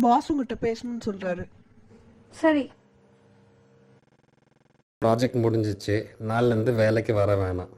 Pass உங்ககிட்ட பேசணும்னு சொல்றாரு. சரி. ப்ராஜெக்ட் முடிஞ்சிச்சு. நாள்லேருந்து வேலைக்கு வர வேணாம்.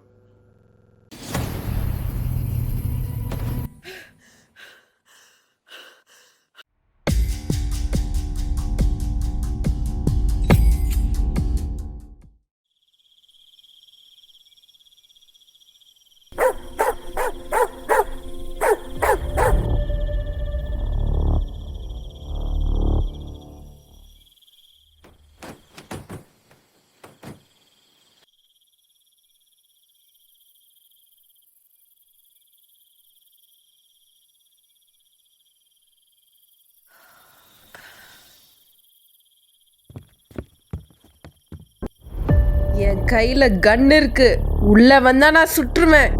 என் கையில கன் இருக்கு. உள்ள வந்தா நான் சுற்றுவேன்.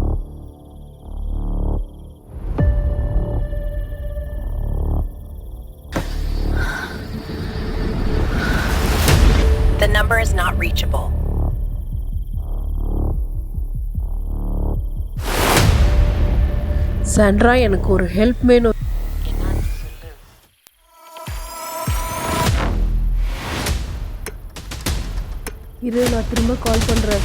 The number is not reachable. சண்ட்ரா எனக்கு ஒரு ஹெல்ப் வேணும். இரு நான் திரும்ப கால் பண்ணுறேன்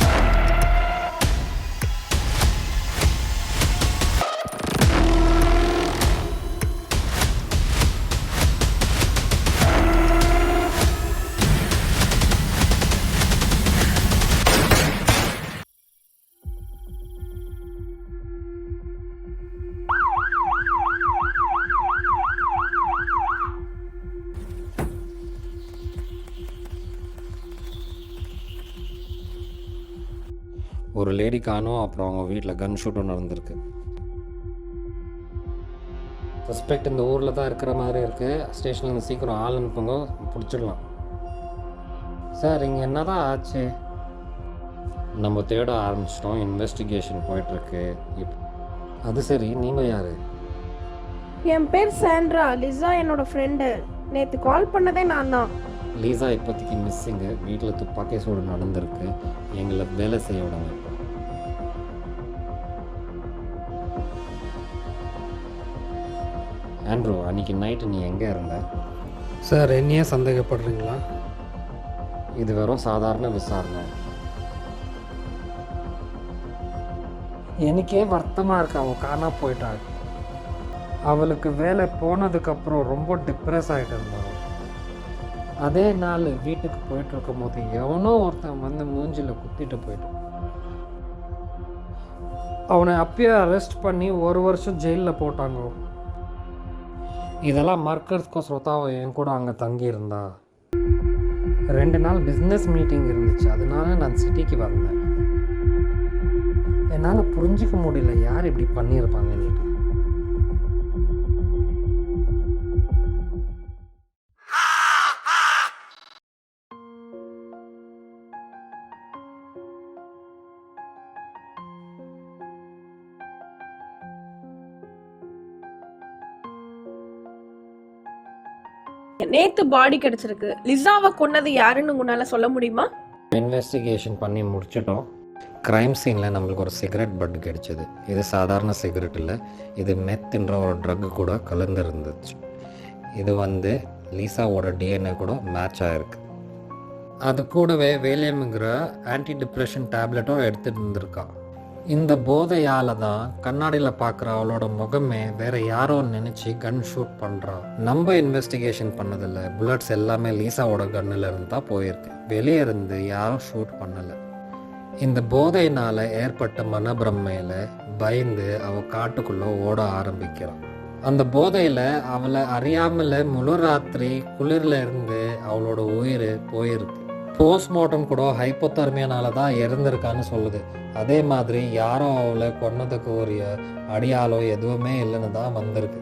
ஒரு லேடி காணும் அப்புறம் அவங்க வீட்டில் கன் ஷூட்டும் நடந்திருக்கு. சஸ்பெக்ட் இந்த ஊரில் தான் இருக்கிற மாதிரி இருக்குது ஸ்டேஷன்லேருந்து சீக்கிரம் ஆள் அனுப்புங்க பிடிச்சிடலாம். சார் இங்கே என்ன தான் ஆச்சு? நம்ம தேட ஆரம்பிச்சிட்டோம் இன்வெஸ்டிகேஷன் போயிட்டுருக்கு. இப் அது சரி நீங்கள் யார்? என் பேர் சாண்ட்ரா லிசா என்னோட ஃப்ரெண்டு நேற்று கால் பண்ணதே நான் தான். லீசா இப்போதைக்கு மிஸ்ஸிங்கு வீட்டில் துப்பாக்கி சூடு நடந்திருக்கு. எங்களை வேலை செய்ய விடுங்க. ஆண்ட்ரூ அன்னைக்கு நைட்டு நீ எங்கே இருந்த? சார் என்னையே சந்தேகப்படுறீங்களா? இது வெறும் சாதாரண விசாரணை. எனக்கே வருத்தமாக இருக்கு அவள் காணா போயிட்டாள் அவளுக்கு வேலை போனதுக்கப்புறம் ரொம்ப டிப்ரெஸ் ஆகிட்டு இருந்தாள் அதே நாள் வீட்டுக்கு போயிட்டு இருக்கும்போது எவனோ ஒருத்தன் வந்து மூஞ்சில குத்திட்டு போயிட்டான். அவனை அப்பயே அரெஸ்ட் பண்ணி ஒரு வருஷம் ஜெயிலில் போட்டாங்க. இதெல்லாம் மார்க்கர்ஸ்க்கோசரம் தான் என் கூட அங்கே தங்கியிருந்தா. ரெண்டு நாள் பிஸ்னஸ் மீட்டிங் இருந்துச்சு. அதனால நான் சிட்டிக்கு வந்தேன். என்னால் புரிஞ்சிக்க முடியல. யார் இப்படி பண்ணியிருப்பாங்கன்னு நேத்து பாடி கிடைச்சிருக்கு. லிசாவை கொன்னது யாருன்னு உங்களால சொல்ல முடியுமா? இன்வெஸ்டிகேஷன் பண்ணி முடிச்சிட்டோம். க்ரைம் சீனில் நம்மளுக்கு ஒரு சிகரெட் பட் கிடைச்சது. இது சாதாரண சிகரெட் இல்லை. இது மெத்துன்ற ஒரு ட்ரக் கூட கலந்துருந்துச்சு. இது வந்து லீசாவோட டிஎன்ஏ கூட மேட்ச் ஆகிருக்கு அது கூடவே வேலியம்ங்கிற ஆன்டி டிப்ரெஷன் டேப்லெட்டும் எடுத்துட்டு இருந்திருக்கான் இந்த போதையால தான் கண்ணாடியில் பார்க்குற அவளோட முகமே வேற யாரோ நினச்சி கன் ஷூட் பண்ணுறா நம்ம இன்வெஸ்டிகேஷன் பண்ணதில்ல. புல்லட்ஸ் எல்லாமே லீசாவோட கன்னில் இருந்து தான் போயிருக்கு. வெளியே இருந்து யாரும் ஷூட் பண்ணலை. இந்த போதையினால ஏற்பட்ட மனப்பிரமையில பயந்து அவ காட்டுக்குள்ள ஓட ஆரம்பிக்கிறான் அந்த போதையில அவளை அறியாமல முழு ராத்திரி குளிர்ல இருந்து அவளோட உயிர் போயிருக்கு. போஸ்ட்மார்ட்டம் கூட ஹைப்போதர்மியனால தான் இறந்திருக்கான்னு சொல்லுது. அதே மாதிரி யாரும் அவளை கொன்னதுக்கு ஒரு அடியாலோ எதுவுமே இல்லைன்னு தான் வந்திருக்கு.